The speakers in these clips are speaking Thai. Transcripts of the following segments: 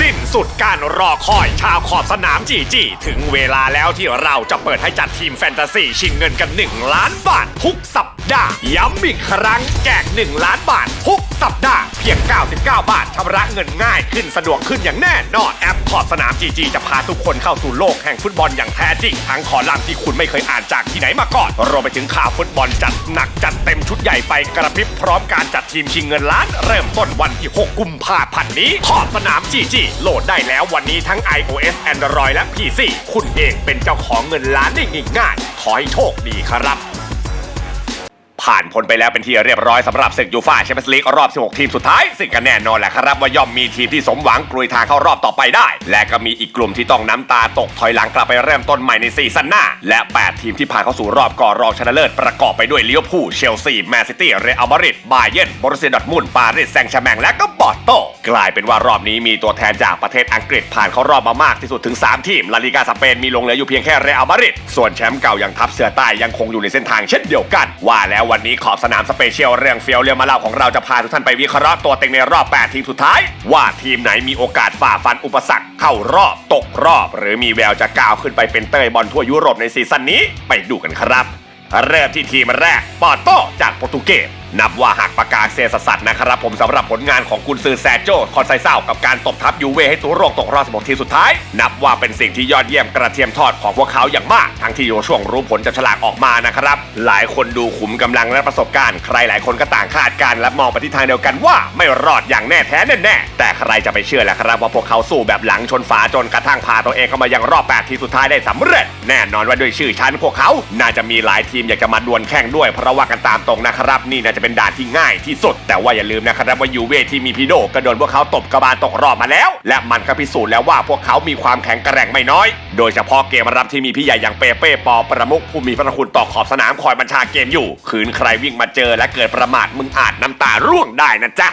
สิ้นสุดการรอคอยชาวขอบสนามจีจีถึงเวลาแล้วที่เราจะเปิดให้จัดทีมแฟนตาซีชิงเงินกัน 1 ล้านบาททุกสัปดาห์ ย้ำอีกครั้งแจก1 ล้านบาททุกสัปดาห์เพียง 99 บาทชำระเงินง่ายขึ้นสะดวกขึ้นอย่างแน่นอนแอปขอบสนามจีจีจะพาทุกคนเข้าสู่โลกแห่งฟุตบอลอย่างแท้จริงทั้งคอลัมน์ที่คุณไม่เคยอ่านจากที่ไหนมาก่อนรวมไปถึงข่าวฟุตบอลจัดหนักจัดเต็มชุดใหญ่ไฟกระพริบพร้อมการจัดทีมชิงเงินล้าน เริ่มต้นวันที่ 6 กุมภาพันธ์นี้ขอบสนามจีจีโหลดได้แล้ววันนี้ทั้ง iOS Android และ PC คุณเองเป็นเจ้าของเงินล้านได้ง่ายๆขอให้โชคดีครับ ผ่านพ้นไปแล้วเป็นที่เรียบร้อยสำหรับศึกยูฟ่าแชมเปี้ยนส์ลีกรอบ 16 ทีมสุดท้าย ซึ่งก็แน่นอนแหละครับว่าย่อมมีทีมที่สมหวังกลุยทางเข้ารอบต่อไปได้ และก็มีอีกกลุ่มที่ต้องน้ำตาตกถอยหลังกลับไปเริ่มต้นใหม่ในซีซั่นหน้า และ 8 ทีมที่ผ่านเข้าสู่รอบก่อรองชนะเลิศประกอบไปด้วยลิเวอร์พูลเชลซีแมนซิตี้เรอัลมาดริดบาเยิร์นบรูเซียดอร์ทมุนด์ปารีสแซงต์แชร์แมงและก็บอร์โตกลายเป็นว่ารอบนี้มีตัวแทนจากประเทศอังกฤษผ่านเข้ารอบมามากที่สุดถึง 3 ทีมลาลิกาสเปนมีลงเหลืออยู่เพียงแค่เรอัลมาดริดส่วนแชมป์เก่าอย่างทัพเสือใต้ยังคงอยู่ในเส้นทางเช่นเดียวกันว่าแล้ววันันนี้ขอบสนามสเปเชียลเรื่องเฟียวเรียวมาเล่าของเราจะพาทุกท่านไปวิเคราะห์ตัวเต็งในรอบ 8 ทีมสุดท้าย ว่าทีมไหนมีโอกาสฝ่าฟันอุปสรรค เข้ารอบตกรอบ หรือมีแววจะก้าวขึ้นไปเป็นเตยบอลทั่วยุโรปในซีซั่นนี้ไปดูกันครับ เริ่มที่ทีมแรกปอร์โตจากโปรตุเกสนับว่าหักปากกาเซสสัตว์นะครับผมสำหรับผลงานของกุนซือแซโจคอนไซเซากับการตบทับยูเวให้ตัวโรคตกรอบ16ทีสุดท้าย นับว่าเป็นสิ่งที่ยอดเยี่ยมกระเทียมทอดของพวกเขาอย่างมาก ทั้งที่อยู่ช่วงรู้ผลจับฉลากออกมานะครับ หลายคนดูขุมกำลังและประสบการณ์ ใครหลายคนก็ต่างคาดการณ์และมองไปที่ทางเดียวกันว่าไม่รอดอย่างแน่แท้แน่แต่ใครจะไปเชื่อแหละครับว่าพวกเขาสู้แบบหลังชนฝาจนกระทั่งพาตัวเองเข้ามายังรอบ8ทีสุดท้ายได้สำเร็จ แน่นอนว่าด้วยชื่อชั้นพวกเขา น่าจะมีหลายทีมอยากจะมาดวลแข่งด้วยเพราะว่ากันตามตรงนะครับนี่น่าจะเป็นด่านที่ง่ายที่สุด แต่ว่าอย่าลืมนะครับว่ายูเวที่มีพีโดก็โดนพวกเขาตบกระบาลตกรอบมาแล้ว และมันก็พิสูจน์แล้วว่าพวกเขามีความแข็งแกร่งไม่น้อย โดยเฉพาะเกมรับที่มีพี่ใหญ่อย่างเปเป้ปอประมุขผู้มีพระคุณต่อขอบสนามคอยบัญชาเกมอยู่ขืนใครวิ่งมาเจอและเกิดประมาทมึงอาจน้ำตาร่วงได้นะจ๊ะ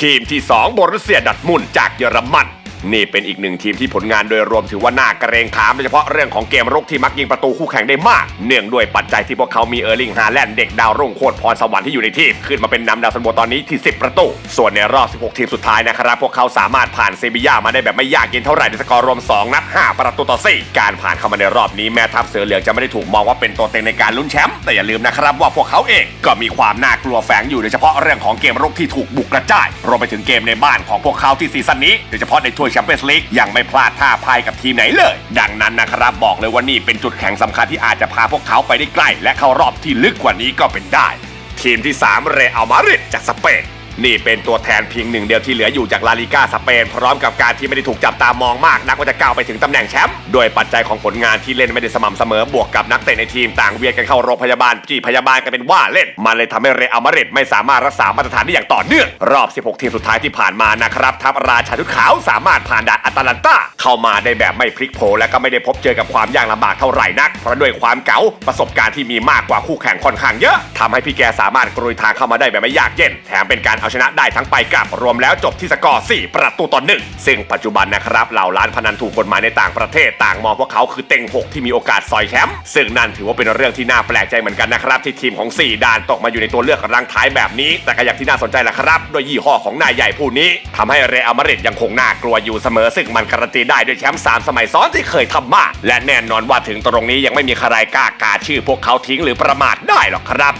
ทีมที่ 2 บรุเซียดัตมุนจากเยอรมัน นี่เป็นอีกหนึ่งทีมที่ผลงานโดยรวมถือว่าน่าเกรงขามโดยเฉพาะเรื่องของเกมรุกที่มักยิงประตูคู่แข่งได้มาก เนื่องด้วยปัจจัยที่พวกเขามีเออร์ลิงฮาแลนด์เด็กดาวรุ่งโคตรพรสวรรค์ที่อยู่ในทีมขึ้นมาเป็นนำดาวซันโบตอนนี้ที่ 10 ประตู ส่วนในรอบ 16 ทีมสุดท้ายนะครับ พวกเขาสามารถผ่านเซบีย่ามาได้แบบไม่ยากเย็นเท่าไหร่ในสกอร์รวม 2 นัด 5 ประตูต่อ 4 การผ่านเข้ามาในรอบนี้แม้ทัพเสือเหลืองจะไม่ได้ถูกมองว่าเป็นตัวเต็งในการลุ้นแชมป์แต่อย่าลืมนะครับว่าพวกเขาเองก็มีความน่ากลัวแฝงอยู่โดยเฉพาะเรื่องของเกมรุกที่ถูกบุกกระจายรวมไปถึงเกมในบ้านของพวกเขาที่ซีซั่นนี้โดยเฉพาะในถ้วยแชมเปี้ยนส์ลีกยังไม่พลาดท่าพายกับทีมไหนเลย ดังนั้นนะครับบอกเลยว่านี่เป็นจุดแข็งสำคัญที่อาจจะพาพวกเขาไปได้ใกล้ และเข้ารอบที่ลึกกว่านี้ก็เป็นได้ ทีมที่ 3 เรอัลมาดริดจากสเปน นี่เป็นตัวแทนเพียงหนึ่งเดียวที่เหลืออยู่จากลาลิก้าสเปน พร้อมกับการที่ไม่ได้ถูกจับตามองมากนักว่าจะก้าวไปถึงตำแหน่งแชมป์โดยปัจจัยของผลงานที่เล่นไม่ได้สม่ำเสมอบวกกับนักเตะในทีมต่างเวียนกันเข้าโรงพยาบาลจีพยาบาลกันเป็นว่าเล่น มันเลยทำให้เรอัลมาดริดไม่สามารถรักษามาตรฐานได้อย่างต่อเนื่องรอบ 16 ทีมสุดท้ายที่ผ่านมานะครับทัพราชาชุดขาวสามารถผ่านด่านอัตแลนตาเข้ามาได้แบบไม่พลิกโผและก็ไม่ได้พบเจอกับความยากลำบากเท่าไหร่นักเพราะด้วยความเก๋าประสบการณ์ที่มีมากกว่าคู่แข่งค่อนข้างเยอะทำให้พี่แกสามารถกรุยทางเข้ามาได้แบบไม่ยากเย็นแถมเป็นการเอาชนะได้ทั้งไปกลับรวมแล้วจบที่สกอร์ 4 ประตูต่อหนึ่งซึ่งปัจจุบันนะครับเหล่าล้านพนันถูกกฎหมายในต่างประเทศต่างมองพวกเขาคือเต็ง 6 ที่มีโอกาสซอยแชมป์ซึ่งนั่นถือว่าเป็นเรื่องที่น่าแปลกใจเหมือนกันนะครับที่ทีมของ 4 ด่านตกมาอยู่ในตัวเลือกรังท้ายแบบนี้ แต่ก็อย่างที่น่าสนใจแหละครับโดยยี่ห้อของนายใหญ่ผู้นี้ทำให้เรอัลมาดริดยังคงน่ากลัวอยู่เสมอซึ่งมันการันตีได้ด้วยแชมป์สามสมัยซ้อนที่เคยทำมาและแน่นอนว่าถึงตรงนี้ยังไม่มีใครกล้ากาชื่อพวกเขาทิ้งหรือประมาทได้หรอกครับ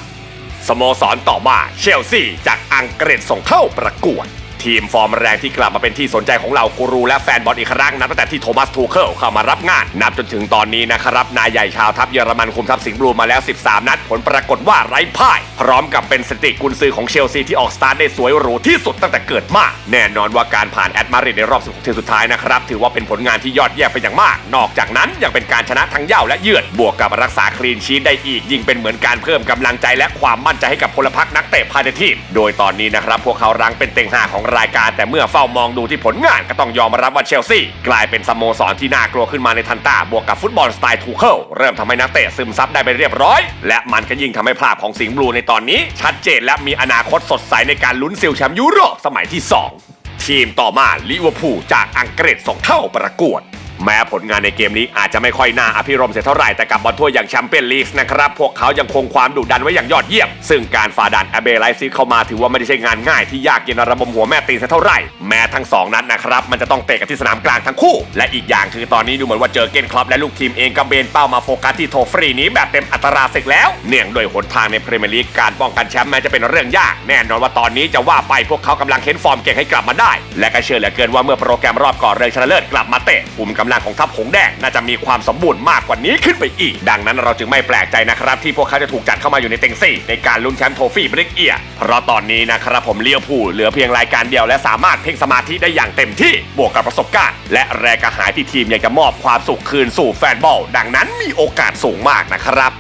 สโมสรต่อมาเชลซีจากอังกฤษส่งเข้าประกวด ทีมฟอร์มแรงที่กลับมาเป็นที่สนใจของเหล่ากูรูและแฟนบอลอีกครั้งนับตั้งแต่ที่โทมัสทูเคิลเข้ามารับงาน นับจนถึงตอนนี้นะครับ นายใหญ่ชาวทัพเยอรมันคุมทัพสิงห์บลูมาแล้ว 13 นัด ผลปรากฏว่าไร้พ่าย พร้อมกับเป็นสถิติกุนซือของเชลซีที่ออกสตาร์ทได้สวยหรูที่สุดตั้งแต่เกิดมา แน่นอนว่าการผ่านแอดมาริดในรอบ 16 ทีมสุดท้ายนะครับถือว่าเป็นผลงานที่ยอดเยี่ยมเป็นอย่างมาก นอกจากนั้นยังเป็นการชนะทั้งเย่าและเยือนบวกกับรักษาคลีนชีทได้อีก ยิ่งเป็นเหมือนการเพิ่มกำลังใจและความมั่นใจให้กับพลพรรคนักเตะภายในทีม โดยตอนนี้นะครับพวกเขารั้งเป็นเต็งห้าของรายการแต่เมื่อเฝ้ามองดูที่ผลงานก็ต้องยอมรับว่าเชลซีกลายเป็นสโมสรที่น่ากลัวขึ้นมาในทันตาบวกกับฟุตบอลสไตล์ทูเคิลเริ่มทำให้นักเตะซึมซับได้ไปเรียบร้อย และมันก็ยิ่งทำให้ภาพของสิงห์บลูในตอนนี้ ชัดเจนและมีอนาคตสดใสในการลุ้นซิลแชมป์ยุโรปสมัยที่ 2 ทีมต่อมาลิเวอร์พูลจากอังกฤษส่งเข้าประกวด แม้ผลงานในเกมนี้อาจจะไม่ค่อยน่าอภิรมย์เสียเท่าไหร่แต่กับบอลถ้วยอย่างแชมเปี้ยนลีกนะครับ พวกเขายังคงความดุดันไว้อย่างยอดเยี่ยม ซึ่งการฝ่าด่านอเบไลซิเข้ามาถือว่าไม่ได้ใช่งานง่ายที่ยากเย็นระบมหัวแม่ตีนเสียเท่าไหร่ แม้ทั้งสองนัดนะครับ มันจะต้องเตะกันที่สนามกลางทั้งคู่ และอีกอย่างคือตอนนี้ดูเหมือนว่าเจอเกนคลับและลูกทีมเองก็เบนเป้ามาโฟกัสที่โทฟรีนี้แบบเต็มอัตราศึกแล้ว เนื่องด้วยหนทางในพรีเมียร์ลีกการป้องกันแชมป์แม้จะเป็นเรื่องยากแน่นอนว่าตอนนี้จะว่าไปพวกเขากำลังเค้นฟอร์มเก่งให้กลับมาได้ และก็เชื่อเหลือเกินว่าเมื่อโปรแกรมรอบก่อนเรืองชนะเลิศกลับมาเตะกลุ่มกำลังของทัพหงแดงน่าจะมีความสมบูรณ์มากกว่านี้ขึ้นไปอีก ดังนั้นเราจึงไม่แปลกใจนะครับ ที่พวกเขาจะถูกจัดเข้ามาอยู่ในเต็งสี่ในการลุ้นแชมป์โทฟี่บริกเอียเพราะตอนนี้นะครับผมเลี้ยวผู้เหลือเพียงรายการเดียวและสามารถเพ่งสมาธิได้อย่างเต็มที่บวกกับประสบการณ์ และแรงกระหายที่ทีมอยากจะมอบความสุขคืนสู่แฟนบอล ดังนั้นมีโอกาสสูงมากนะครับ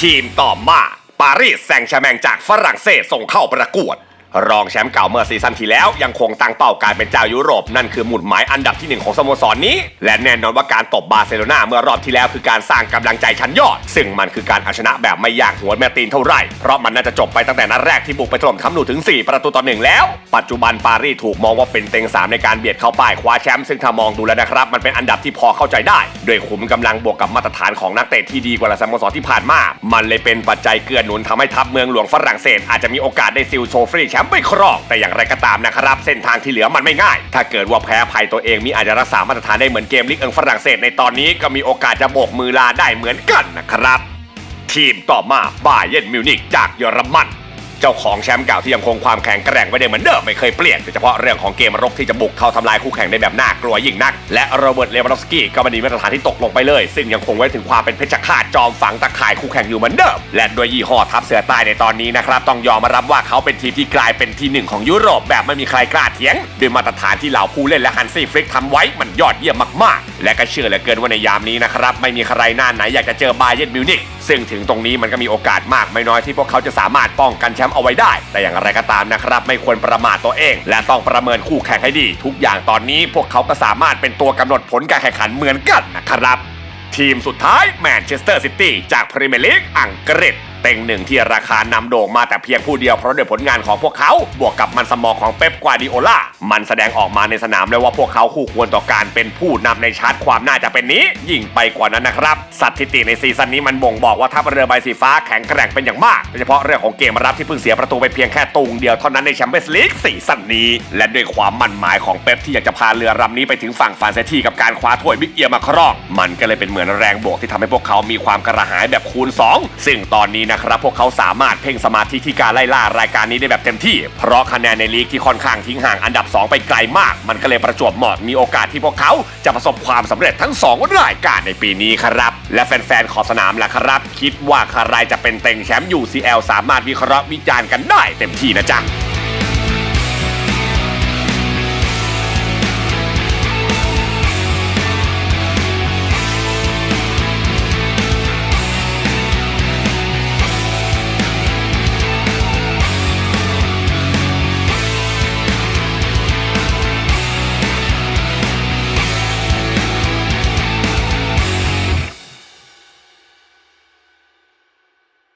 ทีมต่อมาปารีสแซงต์แชร์แมงจากฝรั่งเศสส่งเข้าประกวด รองแชมป์เก่าเมื่อซีซั่นที่แล้วยังคงตั้งเป้าการเป็นเจ้ายุโรป นั่นคือหมุดหมายอันดับที่หนึ่งของสโมสรนนี้ และแน่นอนว่าการตบบาร์เซโลนาเมื่อรอบที่แล้วคือการสร้างกำลังใจชั้นยอด ซึ่งมันคือการเอาชนะแบบไม่ยากหัวแม่ตีนเท่าไหร่ เพราะมันน่าจะจบไปตั้งแต่นัดแรกที่บุกไปถล่มคัมนูถึง 4 ประตูต่อหนึ่งแล้ว ปัจจุบันปารีสถูกมองว่าเป็นเต็งสามในการเบียดเข้าป้ายคว้าแชมป์ซึ่งถ้ามองดูแล้วนะครับมันเป็นอันดับที่พอเข้าใจได้ด้วยขุมกำลังบวกกับมาตรฐานของนักเตะที่ดีกว่าสโมสรที่ผ่านมา มันเลยเป็นปัจจัยเกื้อหนุนทำให้ทัพเมืองหลวงฝรั่งเศสอาจจะมีโอกาสได้ซิลโชฟรีแชมป์ไปครอง แต่อย่างไรก็ตามนะครับ เส้นทางที่เหลือมันไม่ง่าย ถ้าเกิดว่าแพ้ภัยตัวเองมีอาจจะรักษามาตรฐานได้เหมือนเกมลิกเอิงฝรั่งเศสในตอนนี้ก็มีโอกาสจะโบกมือลาได้เหมือนกันนะครับ ทีมต่อมาบาเยร์นมิวนิกจากเยอรมัน เจ้าของแชมป์เก่าที่ยังคงความแข็งแกร่งไว้ได้เหมือนเดิมไม่เคยเปลี่ยนโดยเฉพาะเรื่องของเกมรบที่จะบุกเข้าทำลายคู่แข่งได้แบบน่ากลัวยิ่งนัก และโรเบิร์ตเลวานอฟสกี้ก็ไมาดีมาตรฐานที่ตกลงไปเลย ซึ่งยังคงไว้ถึงความเป็นเพชฌฆาตจอมฝังตะข่ายคู่แข่งอยู่เหมือนเดิมและด้วยยี่ห้อทัพเสือใต้ในตอนนี้นะครับต้องยอมมารับว่าเขาเป็นทีมที่กลายเป็นที่หนึ่งของยุโรปแบบไม่มีใครกล้าเถียงด้วยมาตรฐานที่เหล่าผู้เล่นและฮันซี่ฟลิกทำไว้มันยอดเยี่ยมมากๆ และก็เชื่อเหลือเกินว่าในยามนี้นะครับไม่มีใครหน้าไหนอยากจะเจอบาเยร์นมิวนิกซึ่งถึงตรงนี้มันก็มีโอกาสมากไม่น้อยที่พวกเขาจะสามารถป้องกันแชมป์เอาไว้ได้ แต่อย่างไรก็ตามนะครับ ไม่ควรประมาทตัวเอง และต้องประเมินคู่แข่งให้ดี ทุกอย่างตอนนี้พวกเขาก็สามารถเป็นตัวกำหนดผลการแข่งขันเหมือนกันนะครับ ทีมสุดท้ายแมนเชสเตอร์ซิตี้จากพรีเมียร์ลีกอังกฤษ เต็งหนึ่งที่ราคานำโด่งมาแต่เพียงผู้เดียวเพราะด้วยผลงานของพวกเขา บวกกับมันสมองของเป๊ปกวาดิโอลามันแสดงออกมาในสนามเลยว่าพวกเขาคู่ควรต่อการเป็นผู้นำในชาร์ตความน่าจะเป็นนี้ ยิ่งไปกว่านั้นนะครับสถิติในซีซั่นนี้มันบ่งบอกว่าทัพเรือใบสีฟ้าแข็งแกร่งเป็นอย่างมากโดยเฉพาะเรื่องของเกมรับที่เพิ่งเสียประตูไปเพียงแค่ตูงเดียวเท่านั้นในแชมเปี้ยนส์ลีกซีซั่นนี้ และด้วยความมั่นหมายของเป๊ปที่อยากจะพาเรือลำนี้ไปถึงฝั่งฟานเซทีกับการคว้าถ้วยบิ๊กเอียร์มาครองมันก็เลยเป็นเหมือนแรงบวกที่ทำให้พวกเขามีความกระหายแบบคูณ 2 ซึ่งตอนนี้นะครับ พวกเขาสามารถเพ่งสมาธิที่การไล่ล่ารายการนี้ได้แบบเต็มที่ เพราะคะแนนในลีกที่ค่อนข้างทิ้งห่างอันดับ 2 ไปไกลมาก มันก็เลยประจวบเหมาะมีโอกาสที่พวกเขาจะประสบความสำเร็จทั้ง 2 รายการในปีนี้ครับ และแฟนๆขอบสนามล่ะครับ คิดว่าใครจะเป็นเต็งแชมป์ UCL สามารถวิเคราะห์วิจารณ์กันได้เต็มที่นะจ๊ะ